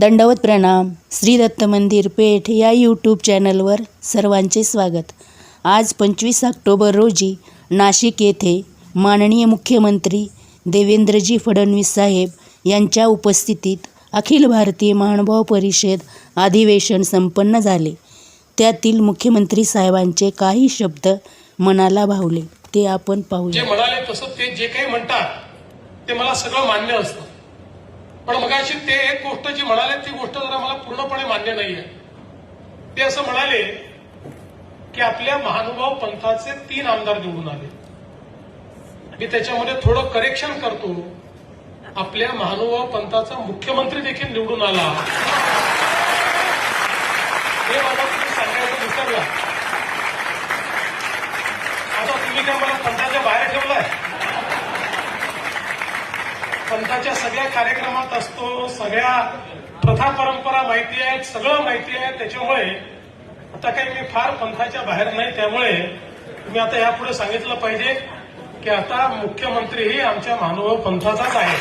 दंडवत प्रणाम श्री दत्त मंदिर पेठ या यूट्यूब चॅनलवर सर्वांचे स्वागत. आज पंचवीस ऑक्टोबर रोजी नाशिक येथे माननीय मुख्यमंत्री देवेंद्रजी फडणवीस साहेब यांच्या उपस्थितीत अखिल भारतीय महानुभाव परिषद अधिवेशन संपन्न झाले. त्यातील मुख्यमंत्री साहेबांचे काही शब्द मनाला भावले. ते आपण जे पाहूया म्हणाले तसं ते जे काही म्हणतात ते मला सगळं मान्य असतं. पण मगाशी ते एक गोष्ट जी म्हणाले ती गोष्ट जरा मला पूर्णपणे मान्य नाहीये. ते असं म्हणाले की आपल्या महानुभाव पंथाचे तीन आमदार निवडून आले. मी त्याच्यामध्ये थोडं करेक्शन करतो. आपल्या महानुभाव पंथाचा मुख्यमंत्री देखील निवडून आला. हे मला तुम्ही सांगायचं विसरला. आता तुम्ही काय मला पंथाच्या बाहेर ठेवलाय? पंथाच्या सगळ्या कार्यक्रमात असतो सगळ्या प्रथा परंपरा माहिती आहेत सगळं माहिती आहे. त्याच्यामुळे आता काही मी फार पंथाच्या बाहेर नाही त्यामुळे मी आता यापुढे सांगितलं पाहिजे की आता मुख्यमंत्रीही आमच्या महानुभाव पंथाचाच आहे.